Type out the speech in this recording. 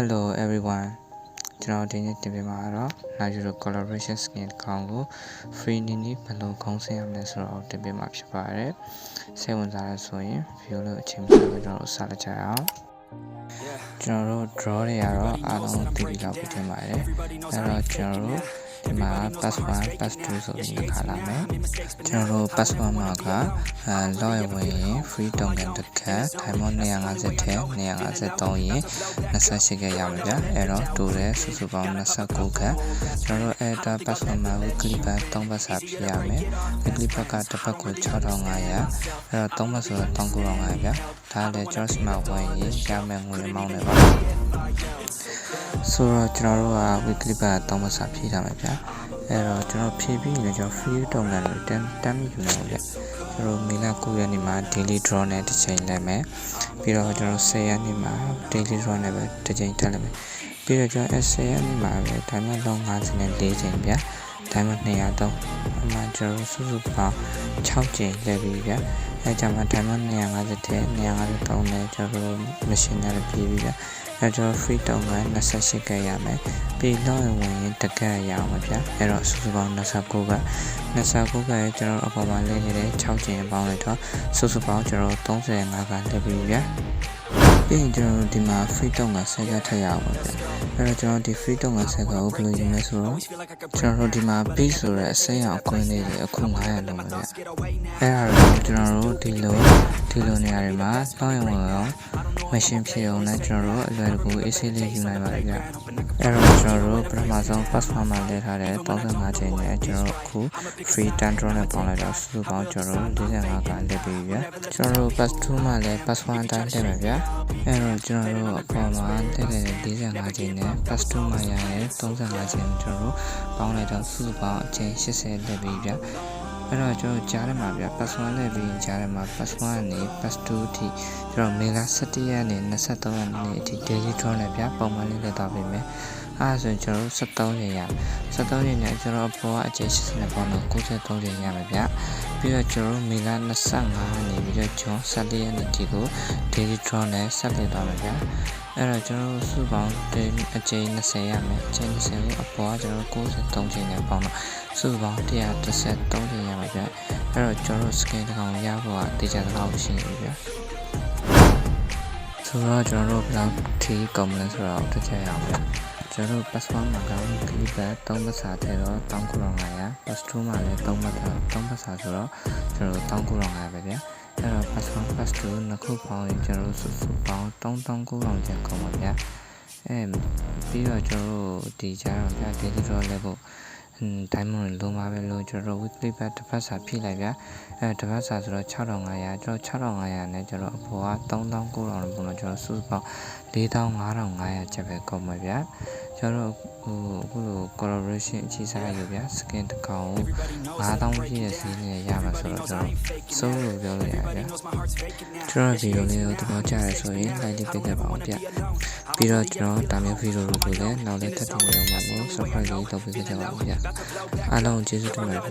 Hello everyone ကျွန်တော်ဒီနေ့တင်ပြမှာတော့ Natural Collaboration Skin တစ်ကောင်ကို free နည်းနည်းဘယ်လိုခေါင်းဆင်းရမလဲဆိုတော့တင်ပြမှာဖြစ်ပါတယ်စိတ်ဝင်စားရဆိုရင် view လို့အချိန်ပြပြီးတော့စလိုက်ကြရအောင်ကျွန်တော်တို့ draw တွေကတော့အားလုံးသိပြီးတော့ပြင်ပါတယ်အဲ့တော့ကျွန်တော်တို့ ဒီမှာ pass 1 pass 2ဆိုပြီးခါလာမယ်ကျွန်တော်တို့ pass 1မှာကအဲ log ရဝင်ရင် free token တစ်ခါ diamond 250ထဲ253ရင်28ကရမှာဗျအဲ့တော့တိုးတယ်စုစုပေါင်း29ကကျွန်တော်တို့ editor pass 1မှာ weekly back 3ပတ်စာပြရမယ် weekly back ကတစ်ပတ်ကို6500အဲ့တော့3ပတ်ဆိုတော့1900ဗျဒါလည်းကျွန်တော်စီမှာဝင်ရင်ရမယ်ငွေမောင်းနေပါ ဆိုတော့ကျွန်တော်တို့က weekly back 3ပတ်စာဖြည့်ထားမှာဗျအဲ့တော့ကျွန်တော်ဖြည့်ပြီးရင်ကျွန်တော် free token တွေတန်းတန်းယူနေပါဗျကျွန်တော်မေလ9ရက်နေ့မှာ daily draw နဲ့တစ်ချိန်လိုက်မယ်ပြီးတော့ကျွန်တော်10ရက်နေ့မှာ daily draw နဲ့ပဲတစ်ချိန်ထပ်လိုက်မယ်ပြီးတော့ကျွန်တော်10ရက်နေ့မှာပဲဒါမှမဟုတ်50နဲ့4ချိန်ဗျဒါမှ200တော့အမှကျွန်တော်စုစုပေါင်း6ချိန်လဲပြီးဗျအဲကြမှာဒါမှ250တဲ့253နဲ့ကျွန်တော် machine နဲ့ပြည်ပြီးဗျ အဲကျွန်တော် free တောင်းက28ကရမယ်ပြီးတော့ဝင်ရင်တကက်ရအောင်ပါဗျာအဲ့တော့စုစုပေါင်း29က29ကရကျွန်တော်အပေါ်မှာလဲနေတဲ့6ကျင်ပေါင်းလိုက်တော့စုစုပေါင်းကျွန်တော်35ကလက်ပြီးဗျာ ပြီးရင်ကျွန်တော်ဒီမှာ free တောင်းက10ကထည့်ရအောင်ပါဗျာအဲ့တော့ကျွန်တော်ဒီ free တောင်းက10ကကိုဘယ်လိုယူမလဲဆိုတော့ကျွန်တော်တို့ဒီမှာ base ဆိုတဲ့အစိမ်းအောင်အခွင့်အရေးတွေအခု900လုံးပါဗျာအဲ့ဒါတော့ကျွန်တော်တို့ဒီလိုဒီလိုနေရာတွေမှာတောင်းရင်ဝင်အောင် machine ဖြစ်အောင်လည်းကျွန်တော်တို့အလွယ်တကူ AC လေးယူနိုင်ပါတယ်ဗျအဲ့တော့ကျွန်တော်တို့ပထမဆုံး password မှာလဲထားတဲ့35ချိန်နဲ့ကျွန်တော်တို့အခု free time draw နဲ့ပေါင်းလိုက်တော့စုစုပေါင်းကျွန်တော်တို့45ကလက်ပြီးဗျကျွန်တော်တို့ pass 2မှာလည်း password အတိုင်းထည့်မယ်ဗျအဲ့တော့ကျွန်တော်တို့အပေါ်မှာထည့်ခဲ့တဲ့45ချိန်နဲ့ pass 2မှာရတဲ့35ချိန်ကျွန်တော်တို့ပေါင်းလိုက်တော့စုစုပေါင်းအချိန်80လက်ပြီးဗျအဲ့တော့ကျွန်တော်ကြားထဲမှာဗျ pass 1နဲ့ပြီးကြားထဲမှာ pass 1ကနေ pass 2အထိကျွန်တော်မေလ17ရက်နဲ့23ရက်နေ့အထိ daily draw နဲ့ဗျပုံမှန်လေးလက်သွားပေးမယ် အဲ့ဒါဆိုရင်ကျွန်တော်တို့73ရက်ရ73ရက်နဲ့ကျွန်တော်အပေါ်ကအကျဉ်း80နဲ့ပေါင်းတော့93ရက်ရမယ်ဗျပြီးတော့ကျွန်တော်မေလ25နေပြီးတော့ဂျွန်14ရက်နေ့ဒီကို daily draw နဲ့ဆက်လက်သွားမယ်ဗျအဲ့တော့ကျွန်တော်တို့စုပေါင်းအကျဉ်း20ရမယ်အကျဉ်း20ကိုအပေါ်ကကျွန်တော်93ချိန်နဲ့ပေါင်းတော့စုပေါင်း133ချိန်ရမှာဗျအဲ့တော့ကျွန်တော်တို့ scale တစ်ကောင်ရဖို့ကတေချာတစ်ကောင်ရှိနေပြီဗျဆိုတော့ကျွန်တော်တို့ဘယ်လောက်ထိကုန်မလဲဆိုတော့တစ်ချက်ရအောင်ဗျ ကျွန်တော်တို့ password မှာက clip ပဲ3ပတ်စာထဲတော့1900 pass 2မှာလည်း3ပတ်စာ3ပတ်စာဆိုတော့ကျွန်တော်တို့1900ပဲဗျအဲ့တော့ pass 1 pass 2နှစ်ခုပေါင်းရင်ကျွန်တော်တို့စုစုပေါင်း3900ကျန်ကုန်ပါဗျအဲပြီးတော့ကျွန်တော်တို့ဒီကြားတော့ဗျ daily draw လဲဖို့ဒိုင်းမွန်လုံးပါပဲလို့ကျွန်တော် weekly back တစ်ပတ်စာဖြည့်လိုက်ဗျအဲတစ်ပတ်စာဆိုတော့6500ကျွန်တော်6500နဲ့ကျွန်တော်အပေါ်က3900လို့ပုံလို့ကျွန်တော်စုပေါင်း4500ချက်ပဲကုန်ပါဗျ ကျွန်တော်ဟိုအခုလို collaboration အချိစားရဗျ skin တစ်ကောင်ကို9000ပြည့်ရဲ့စီးနေရမှာဆိုတော့ကျွန်တော်စိုးလို့ပြောလို့ရဗျကျွန်တော်ဗီဒီယိုလေးကိုသဘောကျရဆိုရင် like လေးပေးခဲ့ပါအောင်ဗျပြီးတော့ကျွန်တော်တာမျိုးဗီဒီယိုတွေကိုလည်းနောက်လည်းထပ်တင်နေအောင်ပါလို့ subscribe လေးလုပ်ပေးကြပါဦးဗျအားလုံးကျေးဇူးတင်ပါတယ်